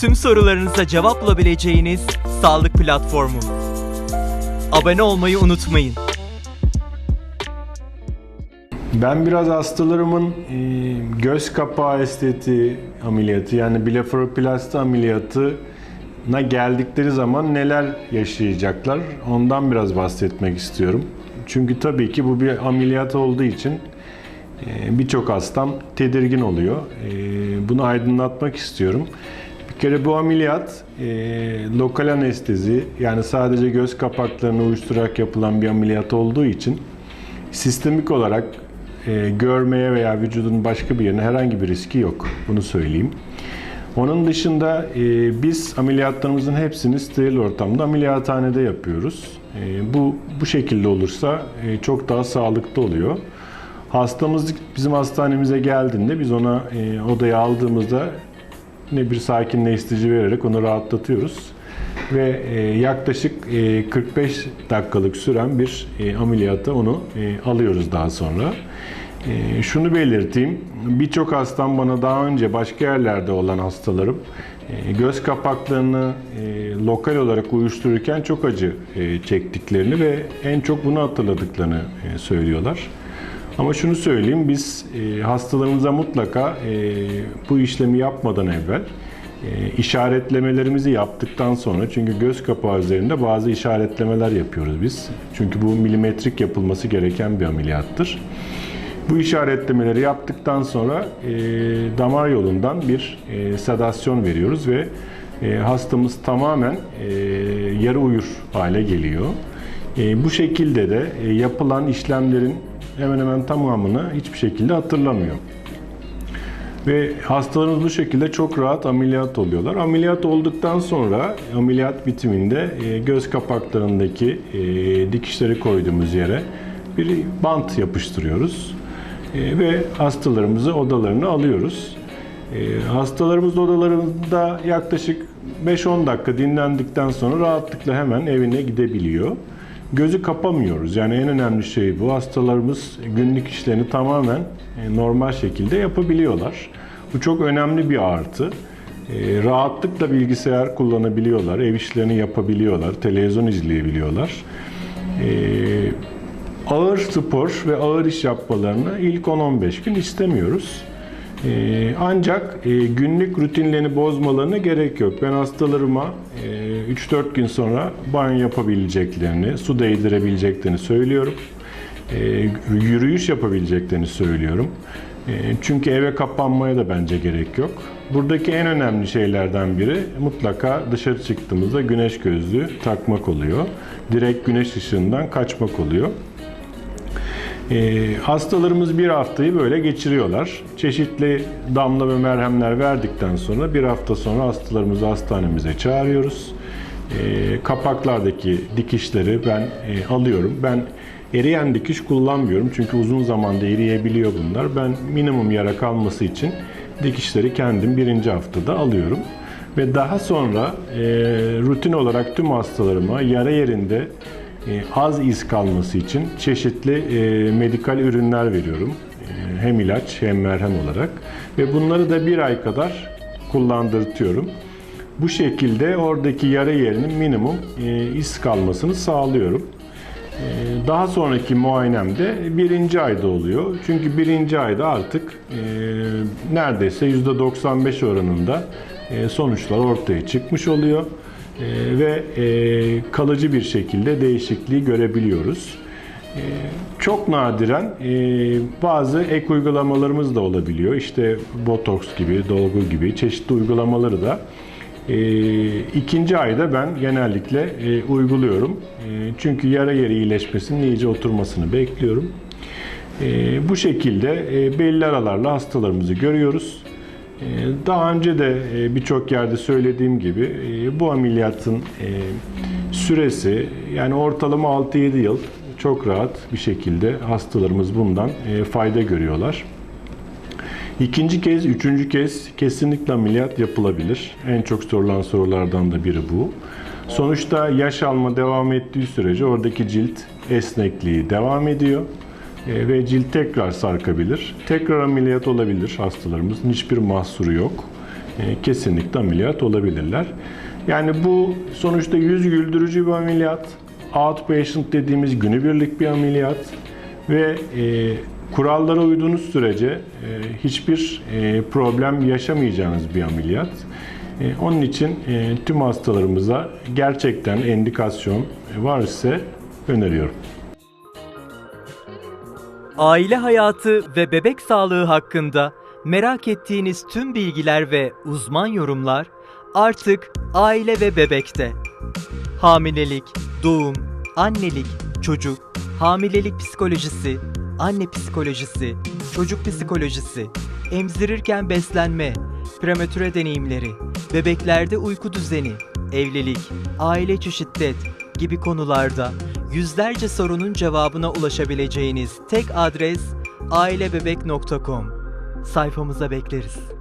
tüm sorularınıza cevap bulabileceğiniz sağlık platformu. Abone olmayı unutmayın. Ben biraz hastalarımın e, göz kapağı estetiği ameliyatı yani blefaroplasti ameliyatına geldikleri zaman neler yaşayacaklar ondan biraz bahsetmek istiyorum. Çünkü tabii ki bu bir ameliyat olduğu için e, birçok hastam tedirgin oluyor. E, Bunu aydınlatmak istiyorum. Kere bu ameliyat e, lokal anestezi yani sadece göz kapaklarını uyuşturarak yapılan bir ameliyat olduğu için sistemik olarak e, görmeye veya vücudun başka bir yerine herhangi bir riski yok. Bunu söyleyeyim. Onun dışında e, biz ameliyatlarımızın hepsini steril ortamda ameliyathanede yapıyoruz. E, bu bu şekilde olursa e, çok daha sağlıklı oluyor. Hastamız bizim hastanemize geldiğinde biz ona e, odaya aldığımızda ne bir sakinleştirici vererek onu rahatlatıyoruz ve e, yaklaşık e, 45 dakikalık süren bir e, ameliyata onu e, alıyoruz daha sonra. E, şunu belirteyim, birçok hastam bana daha önce başka yerlerde olan hastalarım e, göz kapaklarını e, lokal olarak uyuştururken çok acı e, çektiklerini ve en çok bunu hatırladıklarını e, söylüyorlar. Ama şunu söyleyeyim, biz e, hastalarımıza mutlaka e, bu işlemi yapmadan evvel e, işaretlemelerimizi yaptıktan sonra çünkü göz kapağı üzerinde bazı işaretlemeler yapıyoruz biz. Çünkü bu milimetrik yapılması gereken bir ameliyattır. Bu işaretlemeleri yaptıktan sonra e, damar yolundan bir e, sedasyon veriyoruz ve e, hastamız tamamen e, yarı uyur hale geliyor. E, bu şekilde de e, yapılan işlemlerin hemen hemen tamamını hiçbir şekilde hatırlamıyor. Ve hastalarımız bu şekilde çok rahat ameliyat oluyorlar. Ameliyat olduktan sonra ameliyat bitiminde e, göz kapaklarındaki e, dikişleri koyduğumuz yere bir bant yapıştırıyoruz. E, ve hastalarımızı odalarına alıyoruz. Hastalarımız odalarında yaklaşık 5-10 dakika dinlendikten sonra rahatlıkla hemen evine gidebiliyor. Gözü kapamıyoruz. Yani en önemli şey bu. Hastalarımız günlük işlerini tamamen e, normal şekilde yapabiliyorlar. Bu çok önemli bir artı. E, rahatlıkla bilgisayar kullanabiliyorlar, ev işlerini yapabiliyorlar, televizyon izleyebiliyorlar. E, ağır spor ve ağır iş yapmalarını ilk 10-15 gün istemiyoruz. Ee, ancak e, günlük rutinlerini bozmalarına gerek yok. Ben hastalarıma e, 3-4 gün sonra banyo yapabileceklerini, su değdirebileceklerini söylüyorum. E, yürüyüş yapabileceklerini söylüyorum. E, çünkü eve kapanmaya da bence gerek yok. Buradaki en önemli şeylerden biri mutlaka dışarı çıktığımızda güneş gözlüğü takmak oluyor. Direkt güneş ışığından kaçmak oluyor. E, hastalarımız bir haftayı böyle geçiriyorlar. Çeşitli damla ve merhemler verdikten sonra bir hafta sonra hastalarımızı hastanemize çağırıyoruz. E, kapaklardaki dikişleri ben e, alıyorum. Ben eriyen dikiş kullanmıyorum çünkü uzun zamanda eriyebiliyor bunlar. Ben minimum yara kalması için dikişleri kendim birinci haftada alıyorum. Ve daha sonra e, rutin olarak tüm hastalarıma yara yerinde az iz kalması için çeşitli e, medikal ürünler veriyorum. E, hem ilaç hem merhem olarak. Ve bunları da bir ay kadar kullandırtıyorum. Bu şekilde oradaki yara yerinin minimum e, iz kalmasını sağlıyorum. E, Daha sonraki muayenemde birinci ayda oluyor. Çünkü birinci ayda artık e, neredeyse %95 oranında e, sonuçlar ortaya çıkmış oluyor. Ee, ve e, kalıcı bir şekilde değişikliği görebiliyoruz. Ee, çok nadiren e, bazı ek uygulamalarımız da olabiliyor. İşte botoks gibi, dolgu gibi çeşitli uygulamaları da e, ikinci ayda ben genellikle e, uyguluyorum. Çünkü yara yeri iyileşmesinin iyice oturmasını bekliyorum. Bu şekilde belli aralarla hastalarımızı görüyoruz. Ee, Daha önce de e, birçok yerde söylediğim gibi e, bu ameliyatın e, süresi yani ortalama 6-7 yıl çok rahat bir şekilde hastalarımız bundan fayda görüyorlar. İkinci kez, üçüncü kez kesinlikle ameliyat yapılabilir. En çok sorulan sorulardan da biri bu. Sonuçta yaş alma devam ettiği sürece oradaki cilt esnekliği devam ediyor. E, ve cilt tekrar sarkabilir. Tekrar ameliyat olabilir hastalarımızın. Hiçbir mahsuru yok. e, kesinlikle ameliyat olabilirler. Yani bu sonuçta yüz güldürücü bir ameliyat. Outpatient dediğimiz günübirlik bir ameliyat ve e, kurallara uyduğunuz sürece hiçbir problem yaşamayacağınız bir ameliyat. Onun için tüm hastalarımıza gerçekten endikasyon var ise öneriyorum. Aile hayatı ve bebek sağlığı hakkında merak ettiğiniz tüm bilgiler ve uzman yorumlar artık Aile ve Bebek'te. Hamilelik, doğum, annelik, çocuk, hamilelik psikolojisi, anne psikolojisi, çocuk psikolojisi, emzirirken beslenme, prematüre deneyimleri, bebeklerde uyku düzeni, evlilik, aile içi gibi konularda yüzlerce sorunun cevabına ulaşabileceğiniz tek adres ailebebek.com. Sayfamıza bekleriz.